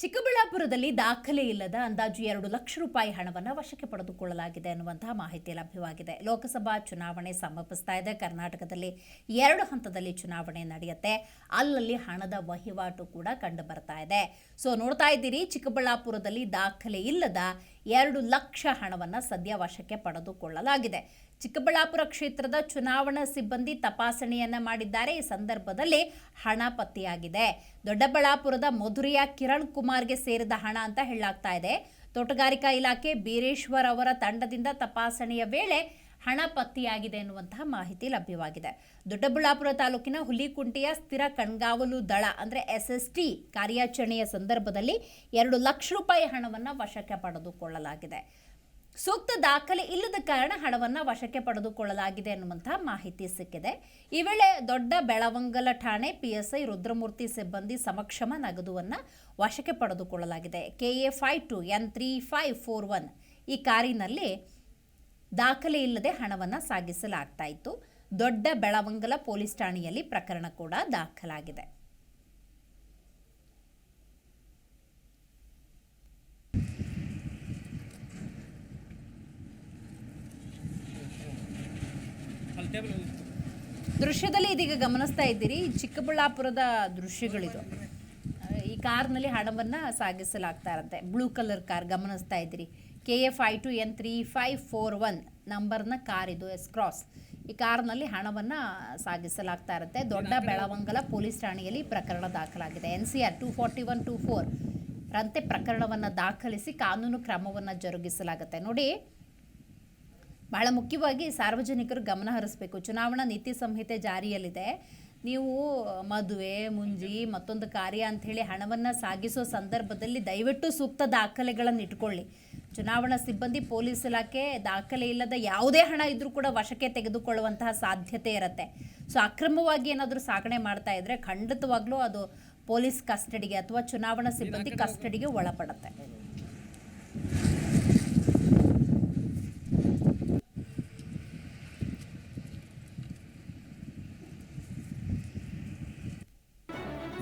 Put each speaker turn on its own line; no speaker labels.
ಚಿಕ್ಕಬಳ್ಳಾಪುರದಲ್ಲಿ ದಾಖಲೆ ಇಲ್ಲದ ಅಂದಾಜು ಎರಡು ಲಕ್ಷ ರೂಪಾಯಿ ಹಣವನ್ನು ವಶಕ್ಕೆ ಪಡೆದುಕೊಳ್ಳಲಾಗಿದೆ ಎನ್ನುವಂತಹ ಮಾಹಿತಿ ಲಭ್ಯವಾಗಿದೆ. ಲೋಕಸಭಾ ಚುನಾವಣೆ ಸಮೀಪಿಸ್ತಾ ಇದೆ. ಕರ್ನಾಟಕದಲ್ಲಿ ಎರಡು ಹಂತದಲ್ಲಿ ಚುನಾವಣೆ ನಡೆಯುತ್ತೆ. ಅಲ್ಲಲ್ಲಿ ಹಣದ ವಹಿವಾಟು ಕೂಡ ಕಂಡು ಬರ್ತಾ ಇದೆ. ಸೊ ನೋಡ್ತಾ ಇದ್ದೀರಿ, ಚಿಕ್ಕಬಳ್ಳಾಪುರದಲ್ಲಿ ದಾಖಲೆ ಇಲ್ಲದ ಎರಡು ಲಕ್ಷ ಹಣವನ್ನು ಸದ್ಯ ವಶಕ್ಕೆ ಪಡೆದುಕೊಳ್ಳಲಾಗಿದೆ. ಚಿಕ್ಕಬಳ್ಳಾಪುರ ಕ್ಷೇತ್ರದ ಚುನಾವಣಾ ಸಿಬ್ಬಂದಿ ತಪಾಸಣೆಯನ್ನ ಮಾಡಿದ್ದಾರೆ. ಈ ಸಂದರ್ಭದಲ್ಲಿ ಹಣ ಪತ್ತೆಯಾಗಿದೆ. ದೊಡ್ಡಬಳ್ಳಾಪುರದ ಮಧುರೆಯ ಕಿರಣ್ ಕುಮಾರ್ಗೆ ಸೇರಿದ ಹಣ ಅಂತ ಹೇಳಲಾಗ್ತಾ ಇದೆ. ತೋಟಗಾರಿಕಾ ಇಲಾಖೆ ಬೀರೇಶ್ವರ್ ಅವರ ತಂಡದಿಂದ ತಪಾಸಣೆಯ ವೇಳೆ ಹಣ ಪತ್ತೆಯಾಗಿದೆ ಎನ್ನುವಂತಹ ಮಾಹಿತಿ ಲಭ್ಯವಾಗಿದೆ. ದೊಡ್ಡಬಳ್ಳಾಪುರ ತಾಲೂಕಿನ ಹುಲಿಕುಂಟೆಯ ಸ್ಥಿರ ಕಣ್ಗಾವಲು ದಳ ಅಂದರೆ ಎಸ್ ಎಸ್ ಟಿ ಕಾರ್ಯಾಚರಣೆಯ ಸಂದರ್ಭದಲ್ಲಿ ಎರಡು ಲಕ್ಷ ರೂಪಾಯಿ ಹಣವನ್ನು ವಶಕ್ಕೆ ಪಡೆದುಕೊಳ್ಳಲಾಗಿದೆ. ಸೂಕ್ತ ದಾಖಲೆ ಇಲ್ಲದ ಕಾರಣ ಹಣವನ್ನು ವಶಕ್ಕೆ ಪಡೆದುಕೊಳ್ಳಲಾಗಿದೆ ಎನ್ನುವಂತಹ ಮಾಹಿತಿ ಸಿಕ್ಕಿದೆ. ಈ ವೇಳೆ ದೊಡ್ಡ ಬೆಳವಂಗಲ ಠಾಣೆ ಪಿಎಸ್ಐ ರುದ್ರಮೂರ್ತಿ ಸಿಬ್ಬಂದಿ ಸಮಕ್ಷಮ ನಗದುವನ್ನು ವಶಕ್ಕೆ ಪಡೆದುಕೊಳ್ಳಲಾಗಿದೆ. KA five two N three five four one ಈ ಕಾರಿನಲ್ಲಿ ದಾಖಲೆ ಇಲ್ಲದೆ ಹಣವನ್ನು ಸಾಗಿಸಲಾಗ್ತಾ ಇತ್ತು. ದೊಡ್ಡ ಬೆಳವಂಗಲ ಪೊಲೀಸ್ ಠಾಣೆಯಲ್ಲಿ ಪ್ರಕರಣ ಕೂಡ ದಾಖಲಾಗಿದೆ. ದೃಶ್ಯದಲ್ಲಿ ಇದೀಗ ಗಮನಿಸ್ತಾ ಇದ್ದೀರಿ, ಚಿಕ್ಕಬಳ್ಳಾಪುರದ ದೃಶ್ಯಗಳಿದು. ಈ ಕಾರ್ನಲ್ಲಿ ಹಣವನ್ನು ಸಾಗಿಸಲಾಗ್ತಾ ಇರುತ್ತೆ ಬ್ಲೂ ಕಲರ್ ಕಾರ್ ಗಮನಿಸ್ತಾ ಇದ್ದೀರಿ. K F I two N three five four one ನಂಬರ್ನ ಕಾರ್ ಇದು ಎಸ್ ಕ್ರಾಸ್. ಈ ಕಾರ್ನಲ್ಲಿ ಹಣವನ್ನು ಸಾಗಿಸಲಾಗ್ತಾ ಇರುತ್ತೆ ದೊಡ್ಡ ಬೆಳವಂಗಲ ಪೊಲೀಸ್ ಠಾಣೆಯಲ್ಲಿ ಪ್ರಕರಣ ದಾಖಲಾಗಿದೆ. N C R two forty one two four ರಂತೆ ಪ್ರಕರಣವನ್ನು ದಾಖಲಿಸಿ ಕಾನೂನು ಕ್ರಮವನ್ನು ಜರುಗಿಸಲಾಗುತ್ತೆ. ನೋಡಿ ಬಹಳ ಮುಖ್ಯವಾಗಿ ಸಾರ್ವಜನಿಕರು ಗಮನ ಹರಿಸಬೇಕು. ಚುನಾವಣಾ ನೀತಿ ಸಂಹಿತೆ ಜಾರಿಯಲ್ಲಿದೆ. ನೀವು ಮದುವೆ ಮುಂಜಿ ಮತ್ತೊಂದು ಕಾರ್ಯ ಅಂಥೇಳಿ ಹಣವನ್ನು ಸಾಗಿಸೋ ಸಂದರ್ಭದಲ್ಲಿ ದಯವಿಟ್ಟು ಸೂಕ್ತ ದಾಖಲೆಗಳನ್ನು ಇಟ್ಕೊಳ್ಳಿ. ಚುನಾವಣಾ ಸಿಬ್ಬಂದಿ ಪೊಲೀಸ್ ಇಲಾಖೆ ದಾಖಲೆ ಇಲ್ಲದ ಯಾವುದೇ ಹಣ ಇದ್ರೂ ಕೂಡ ವಶಕ್ಕೆ ತೆಗೆದುಕೊಳ್ಳುವಂತಹ ಸಾಧ್ಯತೆ ಇರುತ್ತೆ. ಸೊ ಅಕ್ರಮವಾಗಿ ಏನಾದರೂ ಸಾಗಣೆ ಮಾಡ್ತಾ ಇದ್ರೆ ಖಂಡಿತವಾಗ್ಲೂ ಅದು ಪೊಲೀಸ್ ಕಸ್ಟಡಿಗೆ ಅಥವಾ ಚುನಾವಣಾ ಸಿಬ್ಬಂದಿ ಕಸ್ಟಡಿಗೆ ಒಳಪಡುತ್ತೆ.